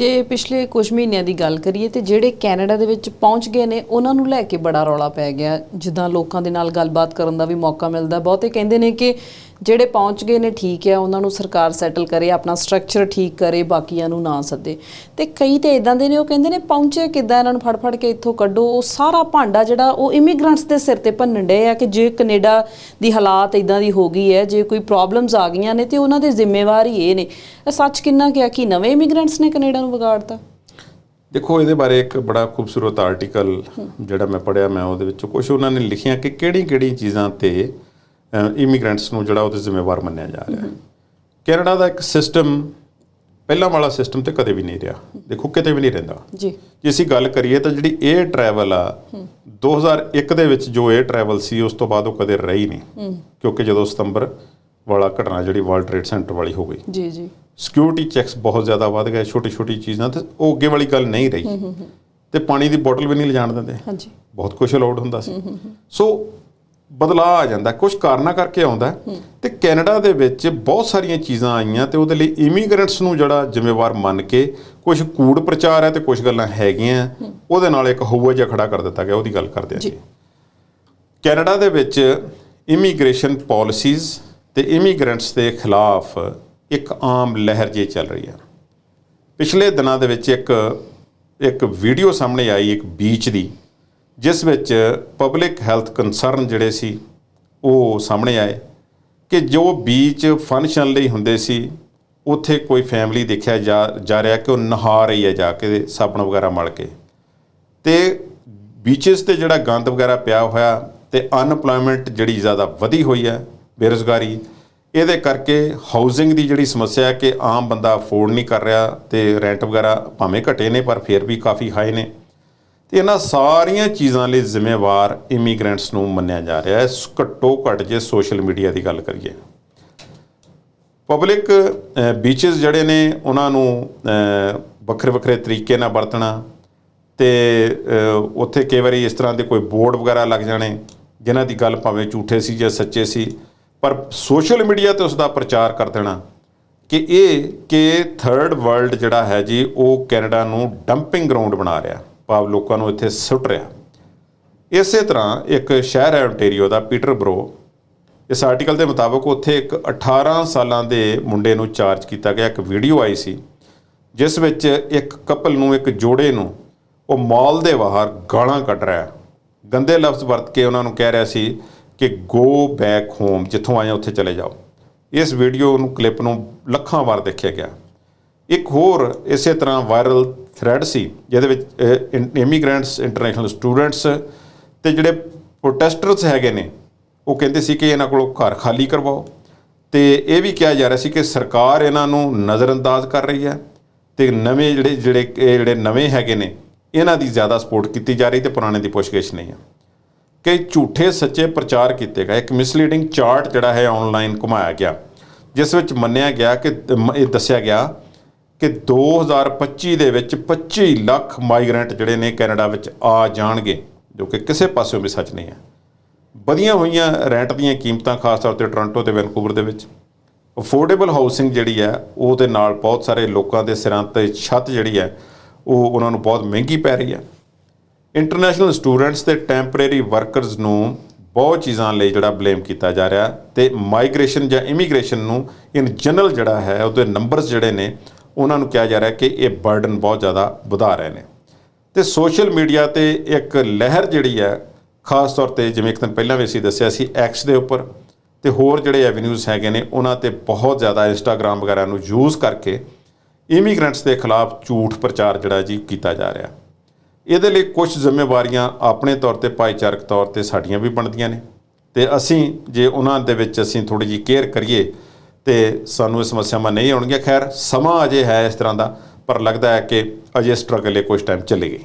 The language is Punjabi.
ਜੇ ਪਿਛਲੇ ਕੁਝ ਮਹੀਨਿਆਂ ਦੀ ਗੱਲ ਕਰੀਏ ਤੇ ਜਿਹੜੇ ਕੈਨੇਡਾ ਦੇ ਵਿੱਚ ਪਹੁੰਚ ਗਏ ਨੇ, ਉਹਨਾਂ ਨੂੰ ਲੈ ਕੇ ਬੜਾ ਰੌਲਾ ਪੈ ਗਿਆ। ਜਿੱਦਾਂ ਲੋਕਾਂ ਦੇ ਨਾਲ ਗੱਲਬਾਤ ਕਰਨ ਦਾ ਵੀ ਮੌਕਾ ਮਿਲਦਾ। ਬਹੁਤੇ ਕਹਿੰਦੇ ਨੇ ਕਿ ਜਿਹੜੇ ਪਹੁੰਚ ਗਏ ਨੇ, ਠੀਕ ਹੈ, ਉਹਨਾਂ ਨੂੰ ਸਰਕਾਰ ਸੈਟਲ ਕਰੇ, ਆਪਣਾ ਸਟਰਕਚਰ ਠੀਕ ਕਰੇ, ਬਾਕੀਆਂ ਨੂੰ ਨਾ ਸੱਦੇ। ਤੇ ਕਈ ਤੇ ਇਦਾਂ ਦੇ ਨੇ, ਉਹ ਕਹਿੰਦੇ ਨੇ, ਪਹੁੰਚੇ ਕਿੱਦਾਂ, ਇਹਨਾਂ ਨੂੰ ਫੜ ਫੜ ਕੇ ਇੱਥੋਂ ਕੱਢੋ। ਉਹ ਸਾਰਾ ਭਾਂਡਾ ਜਿਹੜਾ, ਉਹ ਇਮੀਗ੍ਰੈਂਟਸ ਦੇ ਸਿਰ ਤੇ ਭੰਨਣ ਡਏ ਆ ਕਿ ਜੇ ਕੈਨੇਡਾ ਦੀ ਹਾਲਾਤ ਇਦਾਂ ਦੀ ਹੋ ਗਈ ਹੈ, ਜੇ ਕੋਈ ਪ੍ਰੋਬਲਮਸ ਆ ਗਈਆਂ ਨੇ, ਤੇ ਉਹਨਾਂ ਦੇ ਜ਼ਿੰਮੇਵਾਰ ਹੀ ਇਹ ਨੇ। ਸੱਚ ਕਿੰਨਾ ਕਿਹਾ ਕਿ ਨਵੇਂ ਇਮੀਗ੍ਰੈਂਟਸ ਨੇ ਕੈਨੇਡਾ ਨੂੰ ਵਿਗਾੜਤਾ? ਦੇਖੋ, ਇਹਦੇ ਬਾਰੇ ਇੱਕ ਬੜਾ ਖੂਬਸੂਰਤ ਆਰਟੀਕਲ ਜਿਹੜਾ ਮੈਂ ਪੜਿਆ ਮੈਂ ਉਹਦੇ ਵਿੱਚੋਂ ਕੁਝ ਉਹਨਾਂ ਨੇ ਲਿਖਿਆ ਕਿ ਕਿਹੜੀ ਕਿਹੜੀ ਚੀਜ਼ਾਂ ਤੇ ਇਮੀਗ੍ਰੈਂਟਸ ਨੂੰ ਜਿਹੜਾ ਉਹਦੇ ਜ਼ਿੰਮੇਵਾਰ ਮੰਨਿਆ ਜਾ ਰਿਹਾ ਹੈ। ਕੈਨੇਡਾ ਦਾ ਇੱਕ ਸਿਸਟਮ ਪਹਿਲਾਂ ਵਾਲਾ ਸਿਸਟਮ ਤੇ ਕਦੇ ਵੀ ਨਹੀਂ ਰਿਹਾ। ਦੇਖੋ ਕਿਤੇ ਵੀ ਨਹੀਂ ਰਹਿੰਦਾ। ਜੀ। ਜੇ ਅਸੀਂ ਗੱਲ ਕਰੀਏ ਤਾਂ ਜਿਹੜੀ 에ਅਰ ਟਰੈਵਲ ਆ 2001 ਦੇ ਵਿੱਚ ਜੋ 에ਅਰ ਟਰੈਵਲ ਸੀ ਉਸ ਤੋਂ ਬਾਅਦ ਉਹ ਕਦੇ ਰਹੀ ਨਹੀਂ। ਕਿਉਂਕਿ ਜਦੋਂ ਸਤੰਬਰ ਵਾਲਾ ਘਟਨਾ ਜਿਹੜੀ ਵਰਲਡ ਟ੍ਰੇਡ ਸੈਂਟਰ ਵਾਲੀ ਹੋ ਗਈ। ਜੀ ਜੀ। ਸਿਕਿਉਰਿਟੀ ਚੈੱਕਸ ਬਹੁਤ ਜ਼ਿਆਦਾ ਵੱਧ ਗਏ ਛੋਟੀ ਛੋਟੀ ਚੀਜ਼ਾਂ ਤੇ ਉਹ ਅੱਗੇ ਵਾਲੀ ਗੱਲ ਨਹੀਂ ਰਹੀ। ਤੇ ਪਾਣੀ ਦੀ ਬੋਤਲ ਵੀ ਨਹੀਂ ਲਿਜਾਣ ਦਿੰਦੇ। ਹਾਂਜੀ। ਬਹੁਤ ਕੁਝ ਅਲਾਉਡ ਹੁੰਦਾ ਸੀ। ਸੋ ਬਦਲਾਅ ਆ ਜਾਂਦਾ ਕੁਝ ਕਾਰਨਾਂ ਕਰਕੇ ਆਉਂਦਾ ਤੇ ਕੈਨੇਡਾ ਦੇ ਵਿੱਚ ਬਹੁਤ ਸਾਰੀਆਂ ਚੀਜ਼ਾਂ ਆਈਆਂ ਤੇ ਉਹਦੇ ਲਈ ਇਮੀਗ੍ਰੈਂਟਸ ਨੂੰ ਜਿਹੜਾ ਜ਼ਿੰਮੇਵਾਰ ਮੰਨ ਕੇ ਕੁਝ ਕੂੜ ਪ੍ਰਚਾਰ ਹੈ ਤੇ ਕੁਝ ਗੱਲਾਂ ਹੈਗੀਆਂ ਉਹਦੇ ਨਾਲ ਇੱਕ ਹਊਆ ਜਿਹਾ ਖੜਾ ਕਰ ਦਿੱਤਾ ਗਿਆ ਉਹਦੀ ਗੱਲ ਕਰਦੇ ਹਾਂ ਜੀ। ਕੈਨੇਡਾ ਦੇ ਵਿੱਚ ਇਮੀਗ੍ਰੇਸ਼ਨ ਪਾਲਿਸੀਜ਼ ਤੇ ਇਮੀਗ੍ਰੈਂਟਸ ਦੇ ਖਿਲਾਫ ਇੱਕ ਆਮ ਲਹਿਰ ਜੇ ਚੱਲ ਰਹੀ ਹੈ। ਪਿਛਲੇ ਦਿਨਾਂ ਦੇ ਵਿੱਚ ਇੱਕ ਇੱਕ ਵੀਡੀਓ ਸਾਹਮਣੇ ਆਈ ਇੱਕ ਬੀਚ ਦੀ। ਜਿਸ ਵਿੱਚ ਪਬਲਿਕ ਹੈਲਥ ਕੰਸਰਨ ਜਿਹੜੇ ਸੀ, ਉਹ ਸਾਹਮਣੇ ਆਏ ਕਿ ਜੋ ਬੀਚ ਫੰਕਸ਼ਨ ਲਈ ਹੁੰਦੇ ਸੀ, ਉੱਥੇ ਕੋਈ ਫੈਮਿਲੀ ਦੇਖਿਆ ਜਾ ਜਾ ਰਿਹਾ ਕਿ ਉਹ ਨਹਾ ਰਹੀ ਹੈ ਜਾ ਕੇ ਸਾਬਣ ਵਗੈਰਾ ਮਲ ਕੇ। ਤੇ ਬੀਚਸ ਤੇ ਜਿਹੜਾ ਗੰਦ ਵਗੈਰਾ ਪਿਆ ਹੋਇਆ ਤੇ ਅਨਪਲੋਇਮੈਂਟ ਜਿਹੜੀ ਜ਼ਿਆਦਾ ਵਧੀ ਹੋਈ ਹੈ, ਬੇਰੁਜ਼ਗਾਰੀ, ਇਹਦੇ ਕਰਕੇ ਹਾਊਸਿੰਗ ਦੀ ਜਿਹੜੀ ਸਮੱਸਿਆ ਹੈ ਕਿ ਆਮ ਬੰਦਾ ਅਫੋਰਡ ਨਹੀਂ ਕਰ ਰਿਹਾ ਤੇ ਰੈਂਟ ਵਗੈਰਾ ਭਾਵੇਂ ਘਟੇ ਨੇ, ਪਰ ਫਿਰ ਵੀ ਕਾਫੀ ਹਾਈ ਨੇ। ਤੇ ਇਹਨਾਂ ਸਾਰੀਆਂ ਚੀਜ਼ਾਂ ਲਈ ਜ਼ਿੰਮੇਵਾਰ ਇਮੀਗ੍ਰੈਂਟਸ ਨੂੰ ਮੰਨਿਆ ਜਾ ਰਿਹਾ ਹੈ। ਘੱਟੋ ਘੱਟ ਜੇ ਸੋਸ਼ਲ ਮੀਡੀਆ ਦੀ ਗੱਲ ਕਰੀਏ। ਪਬਲਿਕ ਬੀਚਸ ਜਿਹੜੇ ਨੇ, ਉਹਨਾਂ ਨੂੰ ਵੱਖਰੇ ਵੱਖਰੇ ਤਰੀਕੇ ਨਾਲ ਵਰਤਣਾ ਤੇ ਉੱਥੇ ਕਈ ਵਾਰੀ ਇਸ ਤਰ੍ਹਾਂ ਦੇ ਕੋਈ ਬੋਰਡ ਵਗੈਰਾ ਲੱਗ ਜਾਣੇ, ਜਿਨ੍ਹਾਂ ਦੀ ਗੱਲ ਭਾਵੇਂ ਝੂਠੇ ਸੀ ਜਾਂ ਸੱਚੇ ਸੀ, ਪਰ ਸੋਸ਼ਲ ਮੀਡੀਆ ਤੇ ਉਸ ਦਾ ਪ੍ਰਚਾਰ ਕਰ ਦੇਣਾ ਕਿ ਇਹ ਕਿ ਥਰਡ ਵਰਲਡ ਜਿਹੜਾ ਹੈ ਜੀ, ਉਹ ਕੈਨੇਡਾ ਨੂੰ ਡੰਪਿੰਗ ਗਰਾਊਂਡ ਬਣਾ ਰਿਹਾ। ਭਾਵ ਲੋਕਾਂ ਨੂੰ ਇੱਥੇ ਸੁੱਟ ਰਿਹਾ। ਇਸੇ ਤਰ੍ਹਾਂ ਇੱਕ ਸ਼ਹਿਰ ਹੈ ontario ਦਾ ਪੀਟਰਬਰੋ, ਇਸ ਆਰਟੀਕਲ ਦੇ ਮੁਤਾਬਕ ਉੱਥੇ ਇੱਕ 18 ਸਾਲਾਂ ਦੇ ਮੁੰਡੇ ਨੂੰ ਚਾਰਜ ਕੀਤਾ ਗਿਆ। ਇੱਕ ਵੀਡੀਓ ਆਈ ਸੀ, ਜਿਸ ਵਿੱਚ ਇੱਕ ਕਪਲ ਨੂੰ, ਇੱਕ ਜੋੜੇ ਨੂੰ ਉਹ ਮਾਲ ਦੇ ਬਾਹਰ ਗਾਲਾਂ ਕੱਢ ਰਿਹਾ। ਗੰਦੇ ਲਫ਼ਜ਼ ਵਰਤ ਕੇ ਉਹਨਾਂ ਨੂੰ ਕਹਿ ਰਿਹਾ ਸੀ ਕਿ ਗੋ ਬੈਕ ਹੋਮ ਜਿੱਥੋਂ ਆਏ ਹੋ ਉੱਥੇ ਚਲੇ ਜਾਓ। ਇਸ ਵੀਡੀਓ ਨੂੰ, ਕਲਿੱਪ ਨੂੰ ਲੱਖਾਂ ਵਾਰ ਦੇਖਿਆ ਗਿਆ। ਇੱਕ ਹੋਰ ਇਸੇ ਤਰ੍ਹਾਂ ਵਾਇਰਲ ਥ੍ਰੈਡ ਸੀ, ਜਿਹਦੇ ਵਿੱਚ ਇਮੀਗ੍ਰੈਂਟਸ ਇੰਟਰਨੈਸ਼ਨਲ ਸਟੂਡੈਂਟਸ ਤੇ ਜਿਹੜੇ ਪ੍ਰੋਟੈਸਟਰਸ ਹੈਗੇ ਨੇ, ਉਹ ਕਹਿੰਦੇ ਸੀ ਕਿ ਇਹਨਾਂ ਕੋਲੋਂ ਘਰ ਖਾਲੀ ਕਰਵਾਓ। ਤੇ ਇਹ ਵੀ ਕਿਹਾ ਜਾ ਰਿਹਾ ਸੀ ਕਿ ਸਰਕਾਰ ਇਹਨਾਂ ਨੂੰ ਨਜ਼ਰਅੰਦਾਜ਼ ਕਰ ਰਹੀ ਹੈ ਤੇ ਨਵੇਂ ਜਿਹੜੇ ਜਿਹੜੇ, ਇਹ ਜਿਹੜੇ ਨਵੇਂ ਹੈਗੇ ਨੇ, ਇਹਨਾਂ ਦੀ ਜ਼ਿਆਦਾ ਸਪੋਰਟ ਕੀਤੀ ਜਾ ਰਹੀ ਤੇ ਪੁਰਾਣੇ ਦੀ ਪੁੱਛਗਿੱਛ ਨਹੀਂ ਹੈ। ਕਈ ਝੂਠੇ ਸੱਚੇ ਪ੍ਰਚਾਰ ਕੀਤੇ ਗਏ। ਇੱਕ ਮਿਸਲੀਡਿੰਗ ਚਾਰਟ ਜਿਹੜਾ ਹੈ ਆਨਲਾਈਨ ਘੁਮਾਇਆ ਗਿਆ, ਜਿਸ ਵਿੱਚ ਮੰਨਿਆ ਗਿਆ ਕਿ, ਮ- ਇਹ ਦੱਸਿਆ ਗਿਆ ਕਿ 2025 ਦੇ ਵਿੱਚ 25 ਲੱਖ ਮਾਈਗ੍ਰੈਂਟ ਜਿਹੜੇ ਨੇ ਕੈਨੇਡਾ ਵਿੱਚ ਆ ਜਾਣਗੇ, ਜੋ ਕਿ ਕਿਸੇ ਪਾਸਿਓਂ ਵੀ ਸੱਚ ਨਹੀਂ ਹੈ। ਵਧੀਆਂ ਹੋਈਆਂ ਰੈਂਟ ਦੀਆਂ ਕੀਮਤਾਂ, ਖਾਸ ਤੌਰ ਤੇ ਟੋਰਾਂਟੋ ਤੇ ਵੈਨਕੂਵਰ ਦੇ ਵਿੱਚ। ਅਫੋਰਡੇਬਲ ਹਾਊਸਿੰਗ ਜਿਹੜੀ ਹੈ ਉਹਦੇ ਨਾਲ ਬਹੁਤ ਸਾਰੇ ਲੋਕਾਂ ਦੇ ਸਿਰਾਂ ਤੇ ਛੱਤ ਜਿਹੜੀ ਹੈ, ਉਹ ਉਹਨਾਂ ਨੂੰ ਬਹੁਤ ਮਹਿੰਗੀ ਪੈ ਰਹੀ ਹੈ। ਇੰਟਰਨੈਸ਼ਨਲ ਸਟੂਡੈਂਟਸ ਤੇ ਟੈਂਪਰੇਰੀ ਵਰਕਰਸ ਨੂੰ ਬਹੁਤ ਚੀਜ਼ਾਂ ਲਈ ਜਿਹੜਾ ਬਲੇਮ ਕੀਤਾ ਜਾ ਰਿਹਾ ਤੇ ਮਾਈਗ੍ਰੇਸ਼ਨ ਜਾਂ ਇਮੀਗ੍ਰੇਸ਼ਨ ਨੂੰ, ਇਨ ਜਨਰਲ ਜਿਹੜਾ ਹੈ, ਉਹਦੇ ਨੰਬਰਸ ਜਿਹੜੇ ਨੇ ਉਹਨਾਂ ਨੂੰ ਕਿਹਾ ਜਾ ਰਿਹਾ ਕਿ ਇਹ ਬਰਡਨ ਬਹੁਤ ਜ਼ਿਆਦਾ ਵਧਾ ਰਹੇ ਨੇ। ਤੇ ਸੋਸ਼ਲ ਮੀਡੀਆ ਤੇ ਇੱਕ ਲਹਿਰ ਜਿਹੜੀ ਹੈ, ਖਾਸ ਤੌਰ ਤੇ ਜਿਵੇਂ ਇੱਕ ਦਿਨ ਪਹਿਲਾਂ ਵੀ ਅਸੀਂ ਦੱਸਿਆ ਸੀ ਐਕਸ ਦੇ ਉੱਪਰ, ਤੇ ਹੋਰ ਜਿਹੜੇ ਐਵੇਨਿਊਜ਼ ਹੈਗੇ ਨੇ, ਉਹਨਾਂ ਤੇ ਬਹੁਤ ਜ਼ਿਆਦਾ ਇੰਸਟਾਗ੍ਰam ਵਗੈਰਾ ਨੂੰ ਯੂਜ਼ ਕਰਕੇ ਇਮੀਗ੍ਰੈਂਟਸ ਦੇ ਖਿਲਾਫ ਝੂਠ ਪ੍ਰਚਾਰ ਜਿਹੜਾ ਜੀ ਕੀਤਾ ਜਾ ਰਿਹਾ। ਇਹਦੇ ਲਈ ਕੁਝ ਜ਼ਿੰਮੇਵਾਰੀਆਂ ਆਪਣੇ ਤੌਰ ਤੇ, ਭਾਈਚਾਰਕ ਤੌਰ ਤੇ ਸਾਡੀਆਂ ਵੀ ਬਣਦੀਆਂ ਨੇ। ਤੇ ਅਸੀਂ ਜੇ ਉਹਨਾਂ ਦੇ ਵਿੱਚ ਅਸੀਂ ਥੋੜੀ ਜਿਹੀ ਕੇਅਰ ਕਰੀਏ ਤੇ ਸਾਨੂੰ ਇਹ ਸਮੱਸਿਆਵਾਂ ਨਹੀਂ ਆਉਣਗੀਆਂ। ਖੈਰ, ਸਮਾਂ ਅਜੇ ਹੈ ਇਸ ਤਰ੍ਹਾਂ ਦਾ, ਪਰ ਲੱਗਦਾ ਹੈ ਕਿ ਅਜੇ ਸਟਰਗਲ ਇਹ ਕੁਝ ਟਾਈਮ ਚੱਲੇਗੀ।